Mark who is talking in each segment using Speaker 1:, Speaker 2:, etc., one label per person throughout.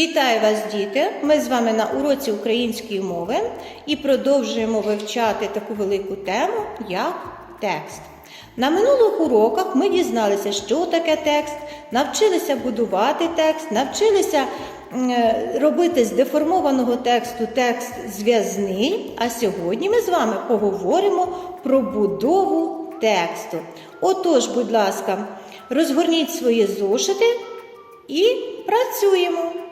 Speaker 1: Вітаю вас, діти! Ми з вами на уроці української мови і продовжуємо вивчати таку велику тему, як текст. На минулих уроках ми дізналися, що таке текст, навчилися будувати текст, навчилися е, робити з деформованого тексту текст зв'язний. А сьогодні ми з вами поговоримо про будову тексту. Отож, будь ласка, розгорніть свої зошити і працюємо.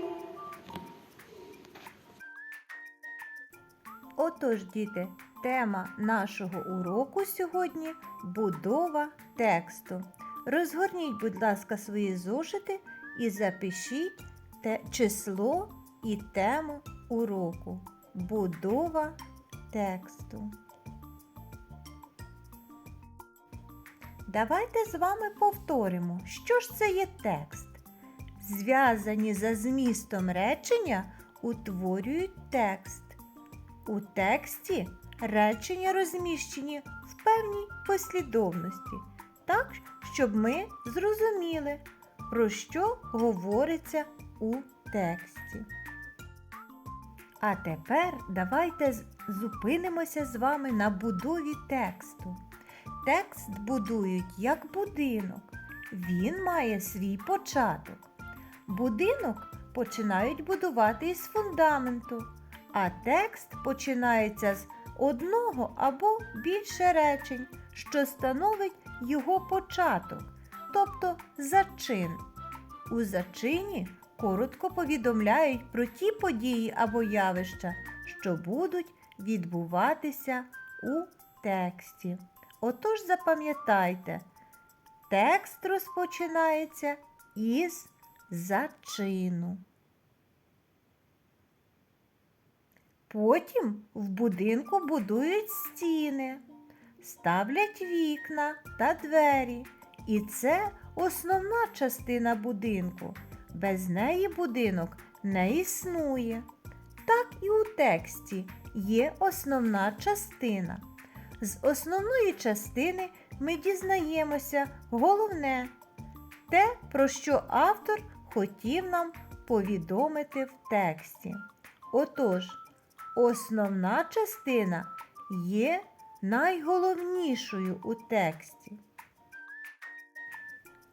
Speaker 2: Отож, діти, тема нашого уроку сьогодні будова тексту. Розгорніть, будь ласка, свої зошити і запишіть те число і тему уроку. Будова тексту. Давайте з вами повторимо, що ж це є текст. Зв'язані за змістом речення утворюють текст. У тексті речення розміщені в певній послідовності, так, щоб ми зрозуміли, про що говориться у тексті. А тепер давайте зупинимося з вами на будові тексту. Текст будують як будинок. Він має свій початок. Будинок починають будувати із фундаменту, а текст починається з одного або більше речень, що становить його початок, тобто зачин. У зачині коротко повідомляють про ті події або явища, що будуть відбуватися у тексті. Отож запам'ятайте, текст розпочинається із зачину. Потім в будинку будують стіни, ставлять вікна та двері. І це основна частина будинку. Без неї будинок не існує. Так і у тексті є основна частина. З основної частини ми дізнаємося головне те, про що автор хотів нам повідомити в тексті. Отож, основна частина є найголовнішою у тексті.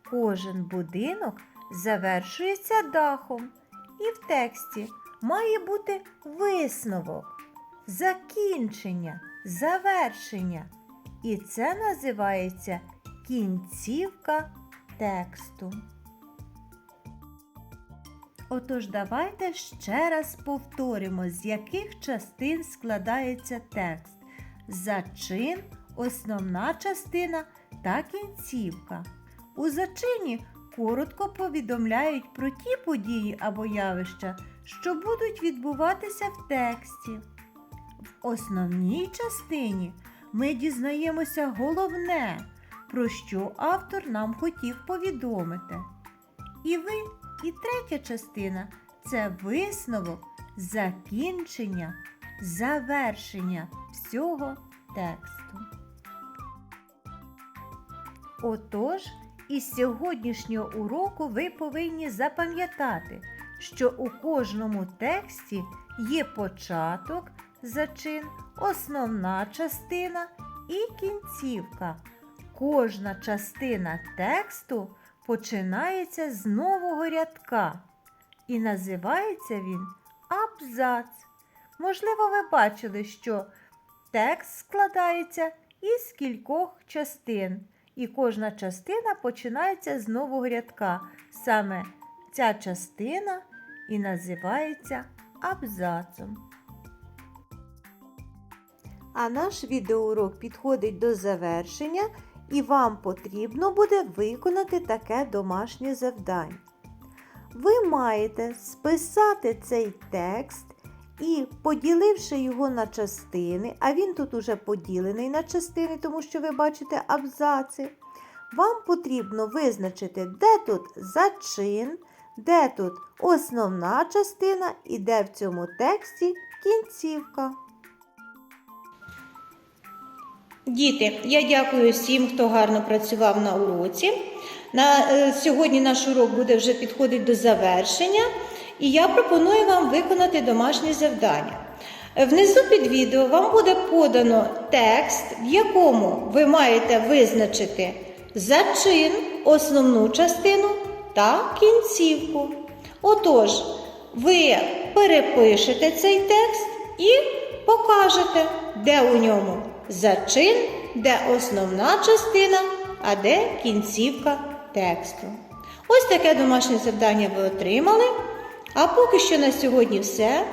Speaker 2: Кожен будинок завершується дахом, і в тексті має бути висновок, закінчення, завершення. І це називається кінцівка тексту. Отож, давайте ще раз повторимо, з яких частин складається текст. Зачин, основна частина та кінцівка. У зачині коротко повідомляють про ті події або явища, що будуть відбуватися в тексті. В основній частині ми дізнаємося головне, про що автор нам хотів повідомити. І ви, і третя частина це висновок, закінчення, завершення всього тексту. Отож, із сьогоднішнього уроку ви повинні запам'ятати, що у кожному тексті є початок, зачин, основна частина і кінцівка. Кожна частина тексту починається з нового рядка і називається він абзац. Можливо, ви бачили, що текст складається із кількох частин, і кожна частина починається з нового рядка. Саме ця частина і називається абзацом. А наш відеоурок підходить до завершення, і вам потрібно буде виконати таке домашнє завдання. Ви маєте списати цей текст і, поділивши його на частини, а він тут уже поділений на частини, тому що ви бачите абзаци, вам потрібно визначити, де тут зачин, де тут основна частина і де в цьому тексті кінцівка.
Speaker 1: Діти, я дякую всім, хто гарно працював на уроці. На, е, сьогодні наш урок буде вже підходити до завершення. і я пропоную вам виконати домашнє завдання. Внизу під відео вам буде подано текст, в якому ви маєте визначити зачин, основну частину та кінцівку. Отож, ви перепишете цей текст і покажете, де у ньому зачин, де основна частина, а де кінцівка тексту. Ось таке домашнє завдання ви отримали. А поки що на сьогодні все.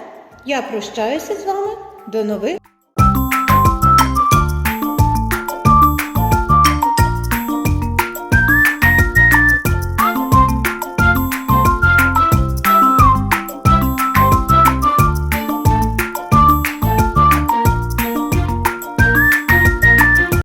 Speaker 1: Я прощаюся з вами. До нових